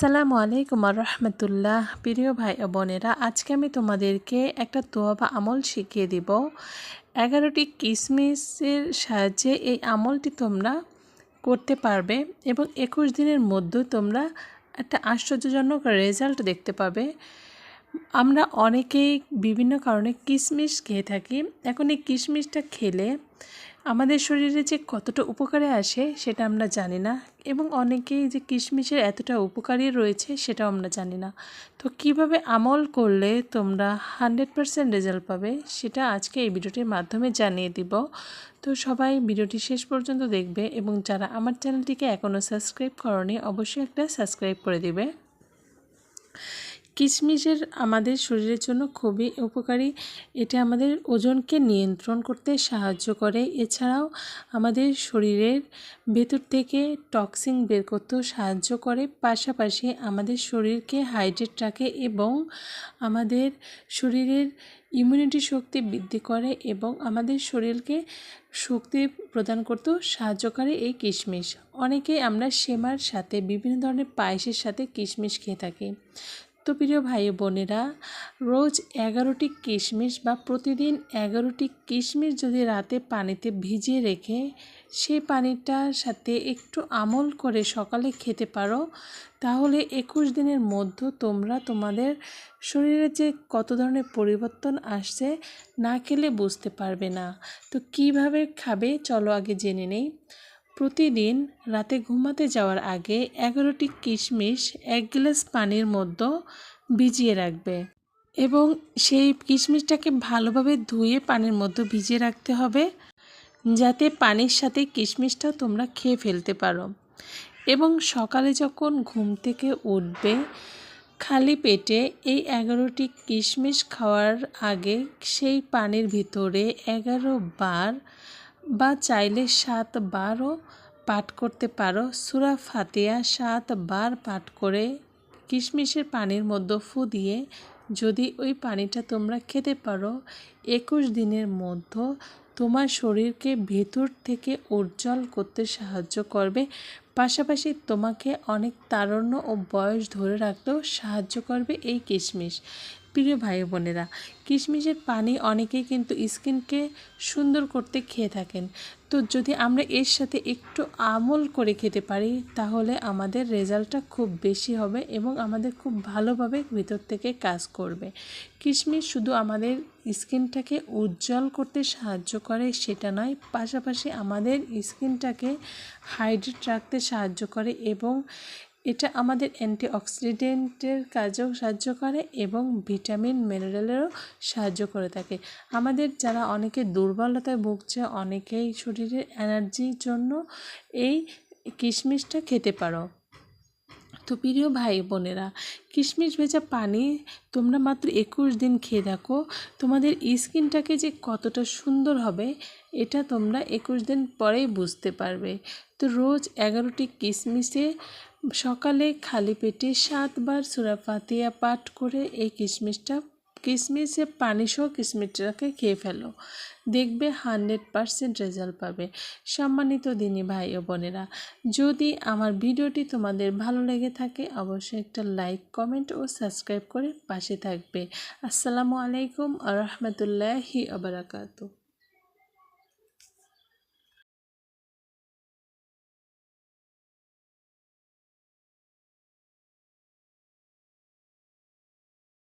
আসসালামু আলাইকুম আর রহমতুল্লাহ। প্রিয় ভাই ও বোনেরা, আজকে আমি তোমাদেরকে একটা দোয়া বা আমল শিখিয়ে দিব। এগারোটি কিসমিসের সাহায্যে এই আমলটি তোমরা করতে পারবে এবং একুশ দিনের মধ্যে তোমরা একটা আশ্চর্যজনক রেজাল্ট দেখতে পাবে। আমরা অনেকেই বিভিন্ন কারণে কিশমিশ খেয়ে থাকি। এখন এই কিশমিশটা খেলে আমাদের শরীরে যে কতটা উপকারে আসে সেটা আমরা জানি না এবং অনেকেই যে কিশমিশের এতটা উপকারী রয়েছে সেটাও আমরা জানি না। তো কীভাবে আমল করলে তোমরা হান্ড্রেড পারসেন্ট রেজাল্ট পাবে সেটা আজকে এই ভিডিওটির মাধ্যমে জানিয়ে দিব। তো সবাই ভিডিওটি শেষ পর্যন্ত দেখবে এবং যারা আমার চ্যানেলটিকে এখনও সাবস্ক্রাইব করনি অবশ্যই একটা সাবস্ক্রাইব করে দিবে। কিশমিশের আমাদের শরীরের জন্য খুবই উপকারী। এটা আমাদের ওজনকে নিয়ন্ত্রণ করতে সাহায্য করে। এছাড়াও আমাদের শরীরের ভেতর থেকে টক্সিন বের করতেও সাহায্য করে। পাশাপাশি আমাদের শরীরকে হাইড্রেট রাখে এবং আমাদের শরীরের ইমিউনিটি শক্তি বৃদ্ধি করে এবং আমাদের শরীরকে শক্তি প্রদান করতেও সাহায্য করে এই কিশমিশ অনেকেই আমরা সেমার সাথে বিভিন্ন ধরনের পায়েসের সাথে কিশমিশ খেয়ে থাকি। প্রিয় ভাই বোনেরা রোজ এগারোটি কিশমিশ বা প্রতিদিন এগারোটি কিশমিশ যদি রাতে পানিতে ভিজিয়ে রেখে সেই পানিটার সাথে একটু আমল করে সকালে খেতে পারো, তাহলে একুশ দিনের মধ্যে তোমরা তোমাদের শরীরে যে কত ধরনের পরিবর্তন আসছে না খেলে বুঝতে পারবে না। তো কীভাবে খাবে? চলো আগে জেনে নেই। প্রতিদিন রাতে ঘুমাতে যাওয়ার আগে এগারোটি কিশমিশ এক গ্লাস পানির মধ্যে ভিজিয়ে রাখবে এবং সেই কিশমিশটাকে ভালোভাবে ধুয়ে পানির মধ্যে ভিজিয়ে রাখতে হবে যাতে পানির সাথে কিশমিশটা তোমরা খেয়ে ফেলতে পারো। এবং সকালে যখন ঘুম থেকে উঠবে, খালি পেটে এই এগারোটি কিশমিশ খাওয়ার আগে সেই পানির ভিতরে এগারো বার বা চাইলে সাত বারও পাঠ করতে পারো। সুরা ফাতিয়া সাত বার পাঠ করে কিশমিশের পানির মধ্যে ফু দিয়ে যদি ওই পানিটা তোমরা খেতে পারো, একুশ দিনের মধ্যে তোমার শরীরকে ভেতর থেকে উজ্জ্বল করতে সাহায্য করবে। পাশাপাশি তোমাকে অনেক তারণ্য ও বয়স ধরে রাখতেও সাহায্য করবে এই কিশমিশ। প্রিয় ভাই বোনেরা, কিশমিশের পানি অনেকেই কিন্তু স্কিনকে সুন্দর করতে খেয়ে থাকেন। তো যদি আমরা এর সাথে একটু আমল করে খেতে পারি, তাহলে আমাদের রেজাল্টটা খুব বেশি হবে এবং আমাদের খুব ভালোভাবে ভিতর থেকে কাজ করবে। কিশমিশ শুধু আমাদের স্কিনটাকে উজ্জ্বল করতে সাহায্য করে সেটা নয়, পাশাপাশি আমাদের স্কিনটাকে হাইড্রেট রাখতে সাহায্য করে এবং এটা আমাদের অ্যান্টিঅক্সিডেন্টের কাজেও সাহায্য করে এবং ভিটামিন, মিনারেলেরও সাহায্য করে থাকে। আমাদের যারা অনেকে দুর্বলতায় ভুগছে, অনেকেই শরীরের এনার্জির জন্য এই কিশমিশটা খেতে পারো। তো প্রিয় ভাই বোনেরা, কিশমিশ ভেজা পানি তোমরা মাত্র একুশ দিন খেয়ে দেখো। তোমাদের স্কিনটাকে যে কতটা সুন্দর হবে, এটা তোমরা একুশ দিন পরেই বুঝতে পারবে। তো রোজ এগারোটি কিশমিশে সকালে খালি পেটে সাতবার সুরা ফাতিয়া পাঠ করে এই কিশমিশটা কিশমিশে পানি সহ কিশমিশটাকে খেয়ে ফেলো। দেখবে হান্ড্রেড পারসেন্ট রেজাল্ট পাবে। সম্মানিত দিনী ভাই ও বোনেরা, যদি আমার ভিডিওটি তোমাদের ভালো লেগে থাকে, অবশ্যই একটা লাইক, কমেন্ট ও সাবস্ক্রাইব করে পাশে থাকবে। আসসালামু আলাইকুম আ রহমতুল্লাহি আবরাকাতু